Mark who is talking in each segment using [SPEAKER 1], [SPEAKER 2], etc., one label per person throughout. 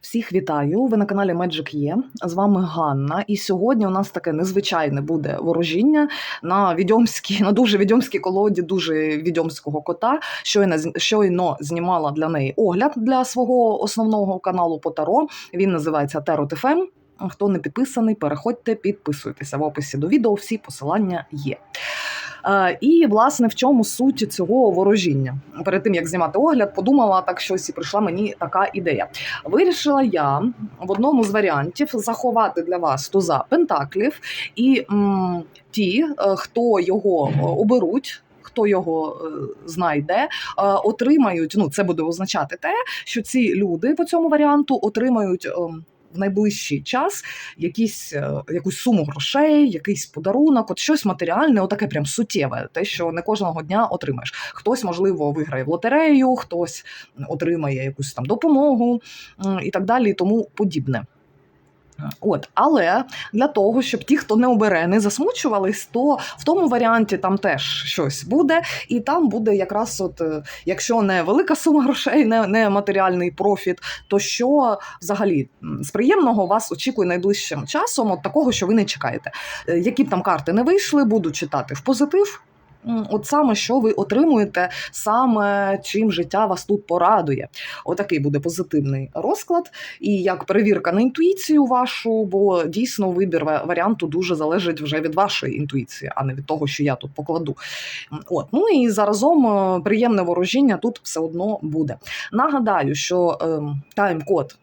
[SPEAKER 1] Всіх вітаю! Ви на каналі Magic є. З вами Ганна. І сьогодні у нас таке незвичайне буде ворожіння на відьомській, на дуже відьомській колоді, дуже відьомського кота. Щойно, щойно знімала для неї огляд для свого основного каналу по Таро. Він називається Таро ТФМ. Хто не підписаний, переходьте, підписуйтеся в описі до відео. Всі посилання є. Е, І власне в чому суть цього ворожіння? Перед тим як знімати огляд, подумала так щось і прийшла мені така ідея. Вирішила я в одному з варіантів заховати для вас туза пентаклів, і м, ті, е, хто його е, оберуть. Хто його знайде, отримають. Ну, це буде означати те, що ці люди по цьому варіанту отримають ем, в найближчий час якісь, е, якусь суму грошей, якийсь подарунок, от щось матеріальне, отаке прям суттєве, те, що не кожного дня отримаєш. Хтось, можливо, виграє в лотерею, хтось отримає якусь там допомогу і так далі, і тому подібне. От, але для того, щоб ті, хто не обере, не засмучувались, то в тому варіанті там теж щось буде, і там буде якраз, от, е, якщо не велика сума грошей, не, не матеріальний профіт, то що взагалі з приємного вас очікує найближчим часом, от такого, що ви не чекаєте. Е, Які б там карти не вийшли, буду читати в позитив. От саме що ви отримуєте, саме чим життя вас тут порадує. Отакий буде позитивний розклад. І як перевірка на інтуїцію вашу, бо дійсно вибір варіанту дуже залежить вже від вашої інтуїції, а не від того, що я тут покладу. От ну і заразом е, приємне ворожіння тут все одно буде. Нагадаю, що ем, тайм-код.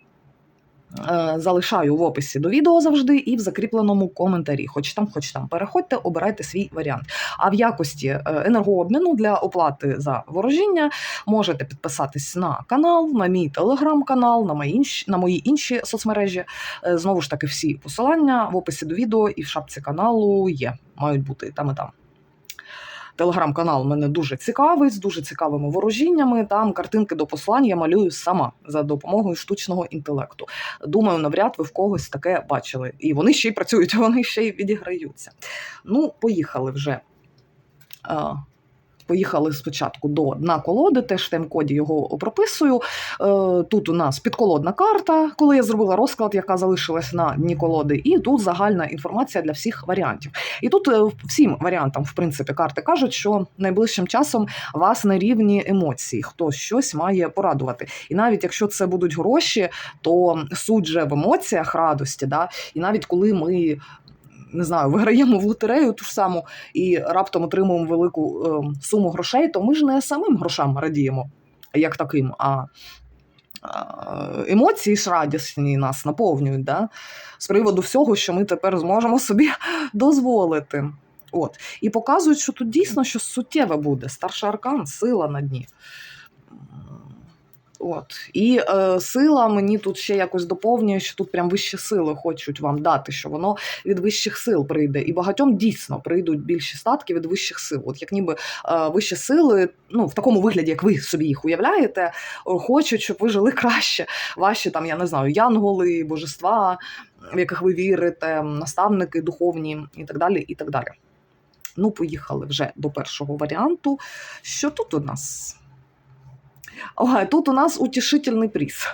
[SPEAKER 1] Е, Залишаю в описі до відео завжди і в закріпленому коментарі. Хоч там, хоч там переходьте, обирайте свій варіант. А в якості е, енергообміну для оплати за ворожіння можете підписатись на канал, на мій телеграм-канал, на мої інші, на мої інші соцмережі. Е, Знову ж таки, всі посилання в описі до відео і в шапці каналу є. Мають бути там і там. Телеграм-канал мене дуже цікавий, з дуже цікавими ворожіннями. Там картинки до послань я малюю сама за допомогою штучного інтелекту. Думаю, навряд ви в когось таке бачили. І вони ще й працюють, вони ще й відіграються. Ну, поїхали вже. Поїхали спочатку до дна колоди, теж в тайм-коді його прописую. Е, Тут у нас підколодна карта, коли я зробила розклад, яка залишилась на дні колоди, і тут загальна інформація для всіх варіантів. І тут е, всім варіантам, в принципі, карти кажуть, що найближчим часом вас на рівні емоцій, хтось щось має порадувати. І навіть якщо це будуть гроші, то суть же в емоціях радості. Да? І навіть коли ми не знаю, виграємо в лотерею ту ж саму і раптом отримуємо велику е, суму грошей, то ми ж не самим грошам радіємо, як таким, а емоції ж радісні нас наповнюють да? з приводу всього, що ми тепер зможемо собі дозволити. От. І показують, що тут дійсно щось суттєве буде. Старший аркан, сила на дні. От. І е, сила мені тут ще якось доповнює, що тут прям вищі сили хочуть вам дати, що воно від вищих сил прийде. І багатьом дійсно прийдуть більші статки від вищих сил. От як ніби е, вищі сили, ну в такому вигляді, як ви собі їх уявляєте, е, хочуть, щоб ви жили краще. Ваші там, я не знаю, янголи, божества, в яких ви вірите, наставники духовні і так далі. і так далі. Ну, поїхали вже до першого варіанту. Що тут у нас? Ой, тут у нас утішительний приз.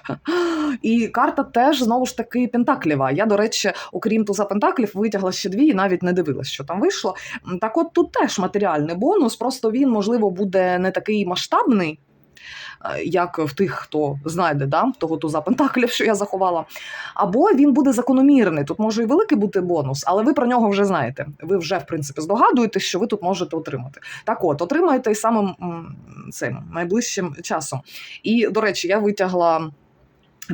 [SPEAKER 1] І карта теж знову ж таки пентаклєва. Я, до речі, окрім туза пентаклів, витягла ще дві і навіть не дивилась, що там вийшло. Так от тут теж матеріальний бонус, просто він, можливо, буде не такий масштабний. Е, Як в тих, хто знайде да, того туза пентаклів, що я заховала. Або він буде закономірний. Тут може і великий бути бонус, але ви про нього вже знаєте. Ви вже, в принципі, здогадуєтесь, що ви тут можете отримати. Так от, отримаєте і самим цим найближчим часом. І, до речі, я витягла.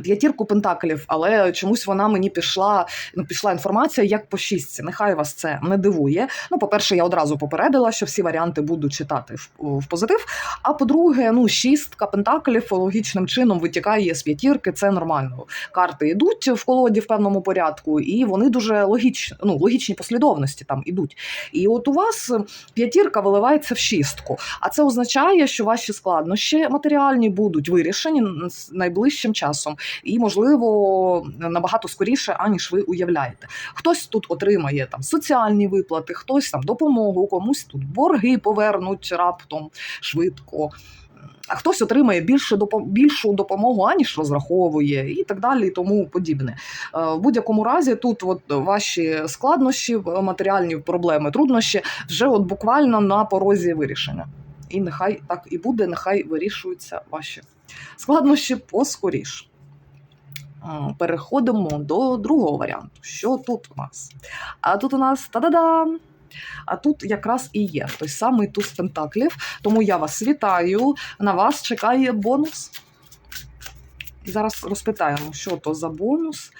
[SPEAKER 1] П'ятірку пентаклів, але чомусь вона мені пішла. Ну, пішла інформація як по шістці. Нехай вас це не дивує. Ну, по-перше, я одразу попередила, що всі варіанти буду читати в, в позитив. А по-друге, ну, шістка пентаклів логічним чином витікає з п'ятірки. Це нормально. Карти йдуть в колоді в певному порядку, і вони дуже логічні, ну, логічні послідовності там ідуть. І от у вас п'ятірка виливається в шістку. А це означає, що ваші складнощі матеріальні будуть вирішені найближчим часом, і можливо набагато скоріше, аніж ви уявляєте. Хтось тут отримає там соціальні виплати, хтось там допомогу, комусь тут борги повернуть раптом швидко. а хтось отримає більше більшу допомогу, аніж розраховує, і так далі, і тому подібне. Е, В будь-якому разі, тут от ваші складнощі, матеріальні проблеми, труднощі вже от буквально на порозі вирішення. І нехай так і буде, нехай вирішуються ваші складнощі поскоріш. Переходимо до другого варіанту. Що тут у нас? А тут у нас та-да-дам! А тут якраз і є той самий туз пентаклів. Тому я вас вітаю. На вас чекає бонус. Зараз розпитаємо, що то за бонус.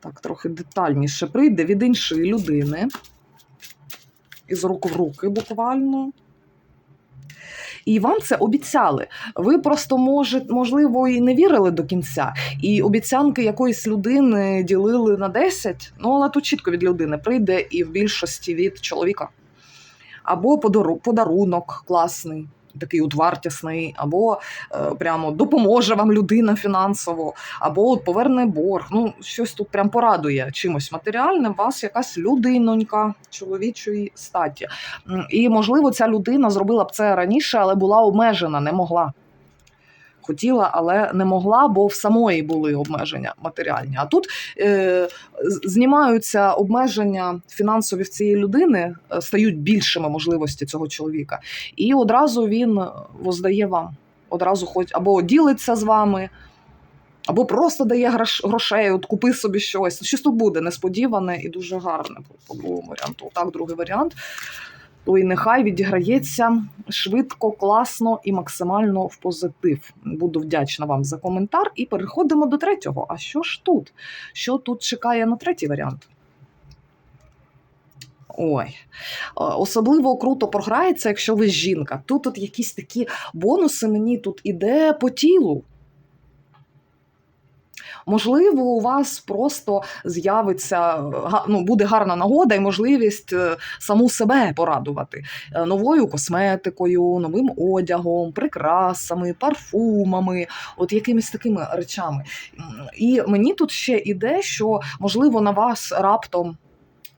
[SPEAKER 1] Так, трохи детальніше прийде від іншої людини. Із рук в руки буквально. І вам це обіцяли. Ви просто може, можливо і не вірили до кінця, і обіцянки якоїсь людини ділили на 10, ну але тут чітко від людини прийде і в більшості від чоловіка. Або подару, подарунок класний, такий от вартісний, або е, прямо допоможе вам людина фінансово, або от поверне борг. Ну, щось тут прям порадує чимось матеріальним, вас якась людинонька чоловічої статі. І, можливо, ця людина зробила б це раніше, але була обмежена, не могла. Хотіла, але не могла, бо в самої були обмеження матеріальні. А тут е, знімаються обмеження фінансові в цієї людини, е, стають більшими можливості цього чоловіка. І одразу він воздає вам. Одразу хоч або ділиться з вами, або просто дає грош- грошей, от купи собі щось. Щось тут буде несподіване і дуже гарне по другому варіанту. Так, другий варіант. То і нехай відіграється швидко, класно і максимально в позитив. Буду вдячна вам за коментар. І переходимо до третього. А що ж тут? Що тут чекає на третій варіант? Ой, особливо круто програється, якщо ви жінка. Тут от якісь такі бонуси мені тут іде по тілу. Можливо, у вас просто з'явиться ну, буде гарна нагода і можливість е, саму себе порадувати Е, новою косметикою, новим одягом, прикрасами, парфумами, от якимись такими речами. І мені тут ще іде, що можливо на вас раптом.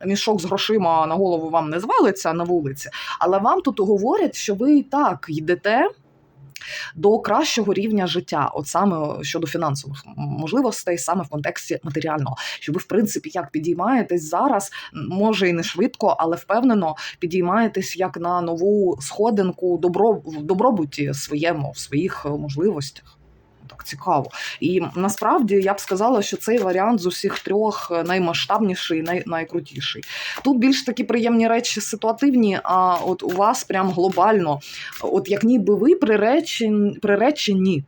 [SPEAKER 1] Мішок з грошима на голову вам не звалиться на вулиці, але вам тут говорять, що ви і так йдете до кращого рівня життя, от саме щодо фінансових можливостей, саме в контексті матеріального, що ви, в принципі, як підіймаєтесь зараз, може і не швидко, але впевнено підіймаєтесь як на нову сходинку добро, в добробуті своєму, в своїх е, можливостях. Цікаво. І насправді я б сказала, що цей варіант з усіх трьох е, наймасштабніший, най, найкрутіший. Тут більш такі приємні речі ситуативні, а от у вас прям глобально, от як ніби ви приречені, приречені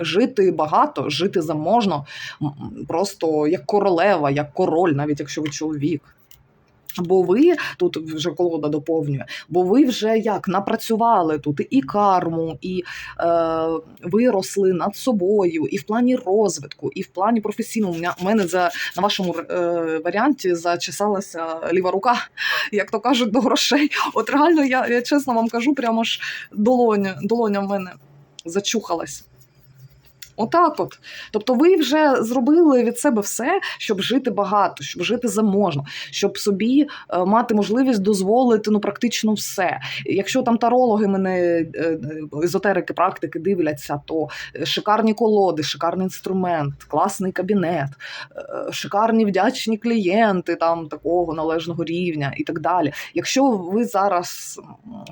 [SPEAKER 1] жити багато, жити заможно, просто як королева, як король, навіть якщо ви чоловік. Бо ви тут вже колода доповнює, бо ви вже як напрацювали тут і карму, і е, виросли над собою, і в плані розвитку, і в плані професійному. У мене- за на вашому е, варіанті зачесалася ліва рука, як то кажуть, до грошей. От реально, я, я чесно вам кажу, прямо ж долоня, долоня в мене зачухалась. Отак от. Тобто ви вже зробили від себе все, щоб жити багато, щоб жити заможно, щоб собі е, мати можливість дозволити ну практично все. Якщо там тарологи мене е, е, езотерики, практики дивляться, то шикарні колоди, шикарний інструмент, класний кабінет, шикарні вдячні клієнти там такого належного рівня і так далі. Якщо ви зараз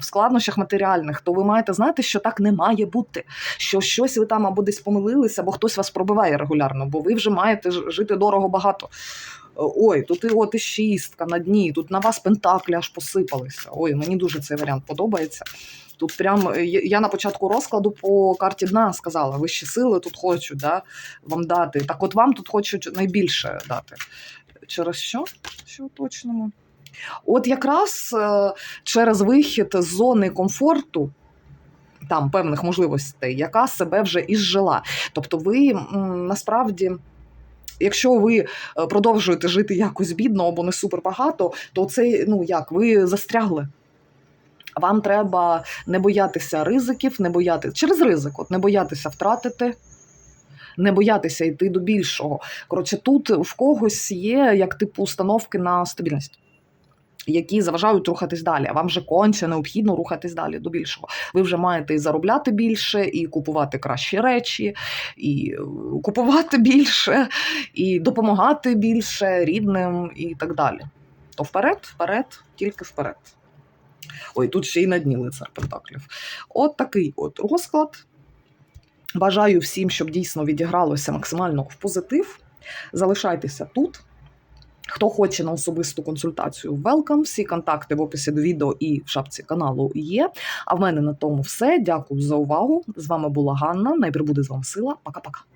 [SPEAKER 1] в складнощах матеріальних, то ви маєте знати, що так не має бути що щось ви там або десь помилилися, або хтось вас пробиває регулярно, бо ви вже маєте жити дорого багато. Ой, тут і от і шістка на дні, тут на вас пентаклі аж посипалися. Ой, мені дуже цей варіант подобається. Тут прям е, я я на початку розкладу по карті дна сказала, вищі сили тут хочуть да, вам дати. Так от вам тут хочуть найбільше дати. Через що? Що уточнимо? От якраз е, через вихід з зони комфорту там певних можливостей, яка себе вже ізжила. Тобто, ви насправді. Якщо ви е, продовжуєте жити якось бідно або не супер багато, то це ну як ви застрягли. Вам треба не боятися ризиків, не боятися через ризик, от не боятися втратити, не боятися йти до більшого. Коротше, тут в когось є як типу установки на стабільність. Які заважають рухатись далі. Вам вже конче необхідно рухатись далі до більшого. Ви вже маєте і заробляти більше, і купувати кращі речі, і е, купувати більше, і допомагати більше рідним і так далі. То вперед, вперед, тільки вперед. Ой, тут ще й на дні лицар Пентаклів. От такий от розклад. Бажаю всім, щоб дійсно відігралося максимально в позитив. Залишайтеся тут. Хто хоче на особисту консультацію, welcome. Всі контакти в описі до відео і в шапці каналу є. А в мене на тому все. Дякую за увагу. З вами була Ганна. Найбільше буде з вами сила. Пока-пока.